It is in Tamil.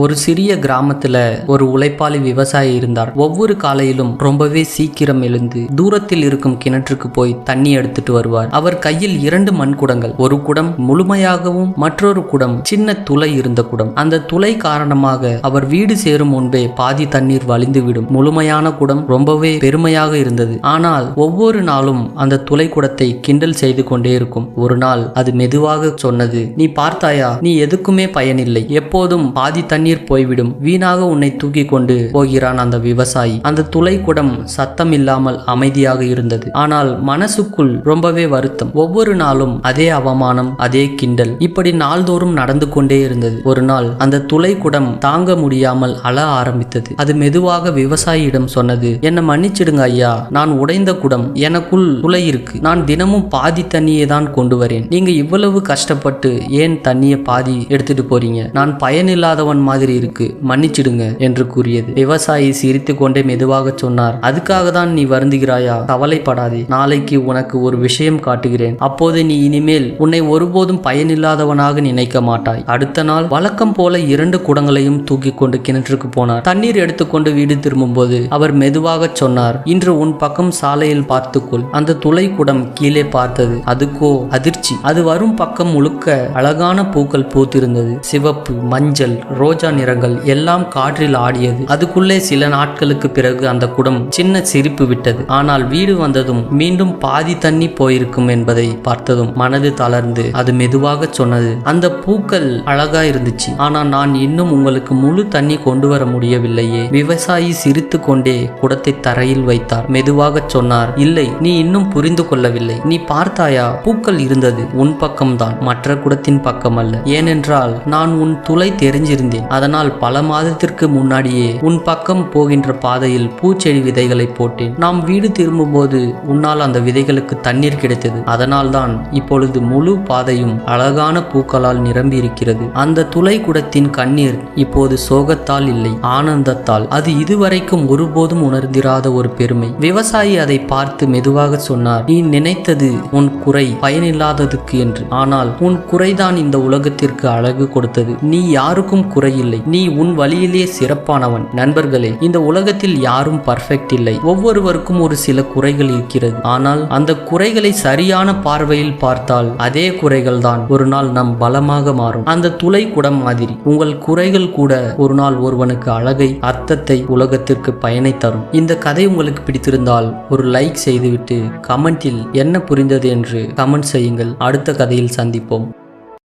ஒரு சிறிய கிராமத்துல ஒரு உழைப்பாளி விவசாயி இருந்தார். ஒவ்வொரு காலையிலும் ரொம்பவே சீக்கிரம் எழுந்து தூரத்தில் இருக்கும் கிணற்றுக்கு போய் தண்ணி எடுத்துட்டு வருவார். அவர் கையில் இரண்டு மண் குடங்கள் ஒரு குடம் முழுமையாகவும் மற்றொரு குடம் சின்ன துளை இருந்த குடம். அந்த துளை காரணமாக அவர் வீடு சேரும் முன்பே பாதி தண்ணீர் வழிந்துவிடும். முழுமையான குடம் ரொம்பவே பெருமையாக இருந்தது. ஆனால் ஒவ்வொரு நாளும் அந்த துளை குடத்தை கிண்டல் செய்து கொண்டே இருக்கும். ஒரு நாள் அது மெதுவாக சொன்னது நீ பார்த்தாயா? நீ எதுக்குமே பயனில்லை. எப்போதும் பாதி தண்ணீர் போய்விடும். வீணாக உன்னை தூக்கி கொண்டு போகிறான் அந்த விவசாயி. அந்த துளை குடம் சத்தம் இல்லாமல் அமைதியாக இருந்தது. ஆனால் மனசுக்குள் ரொம்பவே வருத்தம். ஒவ்வொரு நாளும் அதே அவமானம் அதே கிண்டல். இப்படி நாள்தோறும் நடந்து கொண்டே இருந்தது. ஒரு நாள் அந்த துளை குடம் தாங்க முடியாமல் அழ ஆரம்பித்தது. அது மெதுவாக விவசாயியிடம் சொன்னது என்னை மன்னிச்சிடுங்க ஐயா. நான் உடைந்த குடம் எனக்குள் துளை இருக்கு. நான் தினமும் பாதி தண்ணியை தான் கொண்டு வரேன். நீங்க இவ்வளவு கஷ்டப்பட்டு ஏன் தண்ணியை பாதி எடுத்துட்டு போறீங்க? நான் பயனில்லாதவன் மாதிரி இருக்கு. மன்னிச்சிடுங்க என்று கூறியது. விவசாயி சிரித்து கொண்டே மெதுவாக சொன்னார். அதுக்காக தான் நீ வருந்துகிறாயா? கவலைப்படாதே. நாளைக்கு உனக்கு ஒரு விஷயம் காட்டுகிறேன். அப்போது நீ இனிமேல் உன்னை ஒருபோதும் பயனில்லாதவனாக நினைக்க மாட்டாய். அடுத்த நாள் வழக்கம் போல இரண்டு குடங்களையும் தூக்கி கொண்டு கிணற்றுக்கு போனார். தண்ணீர் எடுத்துக்கொண்டு வீடு திரும்பும்போது அவர் மெதுவாக சொன்னார் இன்று உன் பக்கம் சாலையில் பார்த்துக்கொள். அந்த துளை குடம் கீழே பார்த்தது. அதுக்கோ அதிர்ச்சி. அது வரும் பக்கம் முழுக்க அழகான பூக்கள் பூத்திருந்தது. சிவப்பு மஞ்சள் ரோஜா நிறங்கள் எல்லாம் காற்றில் ஆடியது. அதுக்குள்ளே சில நாட்களுக்கு பிறகு அந்த குடம் சின்ன சிரிப்பு விட்டது. ஆனால் வீடு வந்ததும் மீண்டும் பாதி தண்ணி போயிருக்கும் என்பதை பார்த்ததும் மனது தளர்ந்து அது மெதுவாக சொன்னது. அந்த பூக்கள் அழகா இருந்துச்சு. ஆனால் நான் இன்னும் உங்களுக்கு முழு தண்ணி கொண்டு வர முடியவில்லையே. விவசாயி சிரித்து கொண்டே குடத்தை தரையில் வைத்தார். மெதுவாக சொன்னார் இல்லை நீ இன்னும் புரிந்து கொள்ளவில்லை. நீ பார்த்தாயா? பூக்கள் இருந்தது. உன் பக்கம்தான். மற்ற குடத்தின் பக்கம் அல்ல ஏனென்றால் நான் உன் துளை தெரிஞ்சிருந்தேன். அதனால் பல மாதத்திற்கு முன்னாடியே உன் பக்கம் போகின்ற பாதையில் பூச்செடி விதைகளை போட்டேன். நாம் வீடு திரும்பும்போது உன்னால் அந்த விதைகளுக்கு தண்ணீர் கிடைத்தது. அதனால்தான் இப்பொழுது முழு பாதையும் அழகான பூக்களால் நிரம்பி இருக்கிறது அந்த துளை குடத்தின் கண்ணீர் இப்போது சோகத்தால் இல்லை ஆனந்தத்தால். அது இதுவரைக்கும் ஒருபோதும் உணர்ந்திராத ஒரு பெருமை. விவசாயி அதை பார்த்து மெதுவாக சொன்னார் நீ நினைத்தது உன் குறை பயனில்லாததுக்கு என்று. ஆனால் உன் குறைதான் இந்த உலகத்திற்கு அழகு கொடுத்தது. நீ யாருக்கும் இல்லை. நீ உன் வழியிலே சிறப்பானவன். நண்பர்களே இந்த உலகத்தில் யாரும் பர்ஃபெக்ட் இல்லை. ஒவ்வொருவருக்கும் ஒரு சில குறைகள் இருக்கிறது. ஆனால் அந்த குறைகளை சரியான பார்வையில் பார்த்தால் அதே குறைகள் தான் ஒரு நாள் நம் பலமாக மாறும். அந்த துளை குடம் மாதிரி உங்கள் குறைகள் கூட ஒரு நாள் ஒருவனுக்கு அழகை அர்த்தத்தை உலகத்திற்கு பயனை தரும். இந்த கதை உங்களுக்கு பிடித்திருந்தால் ஒரு லைக் செய்துவிட்டு கமெண்டில் என்ன புரிந்தது என்று கமெண்ட் செய்யுங்கள். அடுத்த கதையில் சந்திப்போம்.